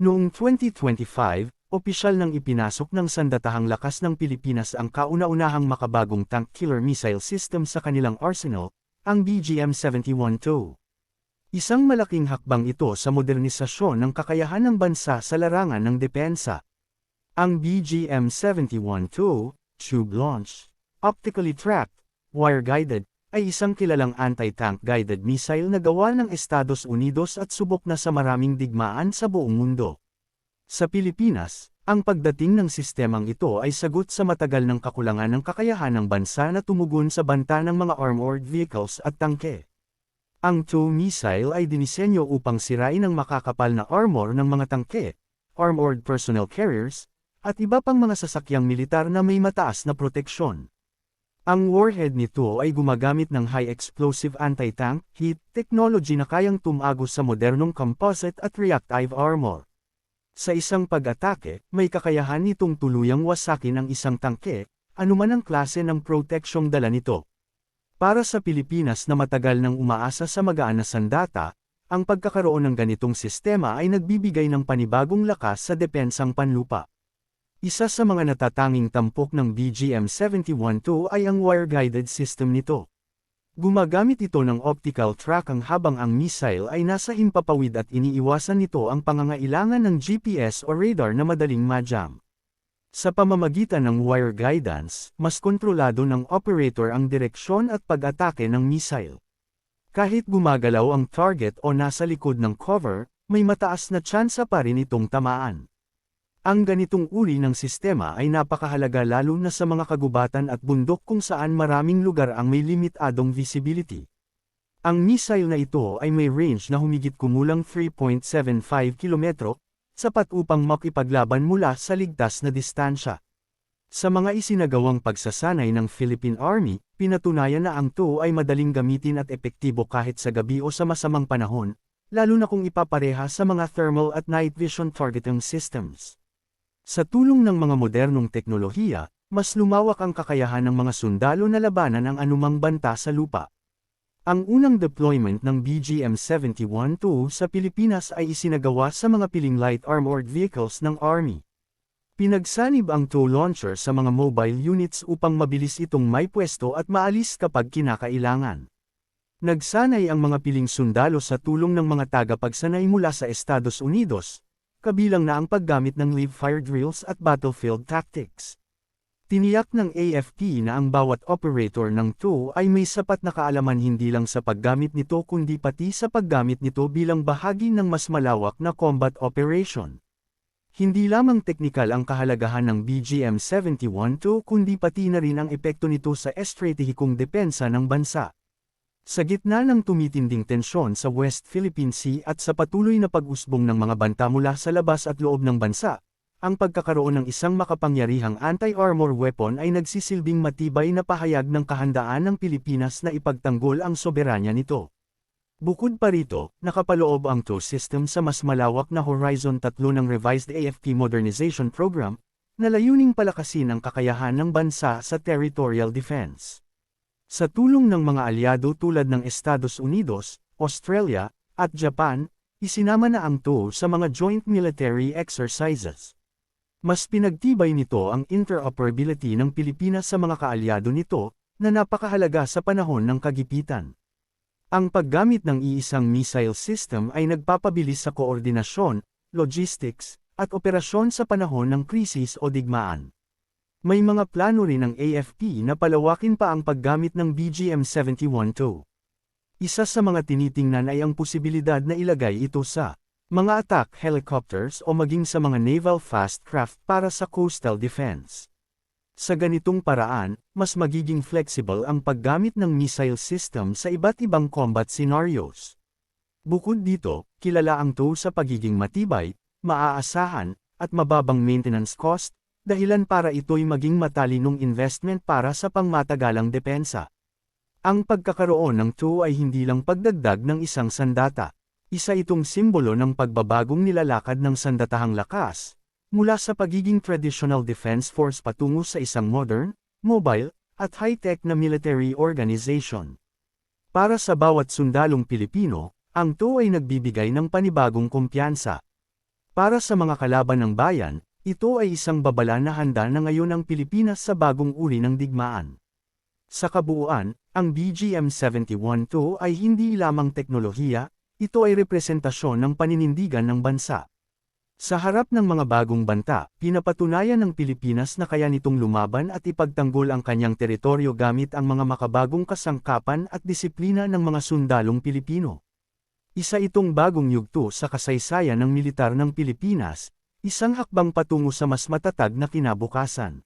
Noong 2025, opisyal nang ipinasok ng Sandatahang Lakas ng Pilipinas ang kauna-unahang makabagong tank killer missile system sa kanilang arsenal, ang BGM-71-2. Isang malaking hakbang ito sa modernisasyon ng kakayahan ng bansa sa larangan ng depensa. Ang BGM-71-2, tube-launched, optically tracked, wire-guided, ay isang kilalang anti-tank guided missile na gawa ng Estados Unidos at subok na sa maraming digmaan sa buong mundo. Sa Pilipinas, ang pagdating ng sistemang ito ay sagot sa matagal ng kakulangan ng kakayahan ng bansa na tumugon sa banta ng mga armored vehicles at tangke. Ang TOW missile ay dinisenyo upang sirain ang makakapal na armor ng mga tangke, armored personnel carriers, at iba pang mga sasakyang militar na may mataas na proteksyon. Ang warhead nito ay gumagamit ng high explosive anti-tank heat technology na kayang tumago sa modernong composite at reactive armor. Sa isang pag-atake, may kakayahan nitong tuluyang wasakin ang isang tangke, anuman ang klase ng proteksyong dala nito. Para sa Pilipinas na matagal nang umaasa sa magaan na sandata, ang pagkakaroon ng ganitong sistema ay nagbibigay ng panibagong lakas sa depensang panlupa. Isa sa mga natatanging tampok ng BGM-71-2 ay ang wire-guided system nito. Gumagamit ito ng optical track ang habang ang missile ay nasa himpapawid at iniiwasan nito ang pangangailangan ng GPS o radar na madaling majam. Sa pamamagitan ng wire guidance, mas kontrolado ng operator ang direksyon at pag-atake ng missile. Kahit gumagalaw ang target o nasa likod ng cover, may mataas na tsansa pa rin itong tamaan. Ang ganitong uri ng sistema ay napakahalaga lalo na sa mga kagubatan at bundok kung saan maraming lugar ang may limitadong visibility. Ang missile na ito ay may range na humigit kumulang 3.75 kilometro, sapat upang makipaglaban mula sa ligtas na distansya. Sa mga isinagawang pagsasanay ng Philippine Army, pinatunayan na ang TO ay madaling gamitin at epektibo kahit sa gabi o sa masamang panahon, lalo na kung ipapareha sa mga thermal at night vision targeting systems. Sa tulong ng mga modernong teknolohiya, mas lumawak ang kakayahan ng mga sundalo na labanan ang anumang banta sa lupa. Ang unang deployment ng BGM-71-2 sa Pilipinas ay isinagawa sa mga piling light armored vehicles ng Army. Pinagsanib ang TOW launcher sa mga mobile units upang mabilis itong may pwesto at maalis kapag kinakailangan. Nagsanay ang mga piling sundalo sa tulong ng mga tagapagsanay mula sa Estados Unidos, kabilang na ang paggamit ng live fire drills at battlefield tactics. Tiniyak ng AFP na ang bawat operator ng TOW ay may sapat na kaalaman hindi lang sa paggamit nito kundi pati sa paggamit nito bilang bahagi ng mas malawak na combat operation. Hindi lamang teknikal ang kahalagahan ng BGM-71-2 kundi pati na rin ang epekto nito sa estratehikong depensa ng bansa. Sa gitna ng tumitinding tensyon sa West Philippine Sea at sa patuloy na pag-usbong ng mga banta mula sa labas at loob ng bansa, ang pagkakaroon ng isang makapangyarihang anti-armor weapon ay nagsisilbing matibay na pahayag ng kahandaan ng Pilipinas na ipagtanggol ang soberanya nito. Bukod pa rito, nakapaloob ang TOW system sa mas malawak na Horizon 3 ng revised AFP Modernization Program, na layuning palakasin ang kakayahan ng bansa sa territorial defense. Sa tulong ng mga alyado tulad ng Estados Unidos, Australia, at Japan, isinama na ang TOW sa mga joint military exercises. Mas pinagtibay nito ang interoperability ng Pilipinas sa mga kaalyado nito, na napakahalaga sa panahon ng kagipitan. Ang paggamit ng iisang missile system ay nagpapabilis sa koordinasyon, logistics, at operasyon sa panahon ng krisis o digmaan. May mga plano rin ng AFP na palawakin pa ang paggamit ng BGM-71-2. Isa sa mga tinitingnan ay ang posibilidad na ilagay ito sa mga attack helicopters o maging sa mga naval fast craft para sa coastal defense. Sa ganitong paraan, mas magiging flexible ang paggamit ng missile system sa iba't ibang combat scenarios. Bukod dito, kilala ang TOW sa pagiging matibay, maaasahan, at mababang maintenance cost, dahilan para ito'y maging matalinong investment para sa pangmatagalang depensa. Ang pagkakaroon ng TOW ay hindi lang pagdagdag ng isang sandata. Isa itong simbolo ng pagbabagong nilalakad ng sandatahang lakas, mula sa pagiging traditional defense force patungo sa isang modern, mobile, at high-tech na military organization. Para sa bawat sundalong Pilipino, ang TOW ay nagbibigay ng panibagong kumpiyansa. Para sa mga kalaban ng bayan, ito ay isang babala na handa na ngayon ang Pilipinas sa bagong uri ng digmaan. Sa kabuuan, ang BGM-71-2 ay hindi lamang teknolohiya, ito ay representasyon ng paninindigan ng bansa. Sa harap ng mga bagong banta, pinapatunayan ng Pilipinas na kaya nitong lumaban at ipagtanggol ang kanyang teritoryo gamit ang mga makabagong kasangkapan at disiplina ng mga sundalong Pilipino. Isa itong bagong yugto sa kasaysayan ng militar ng Pilipinas, isang hakbang patungo sa mas matatag na kinabukasan.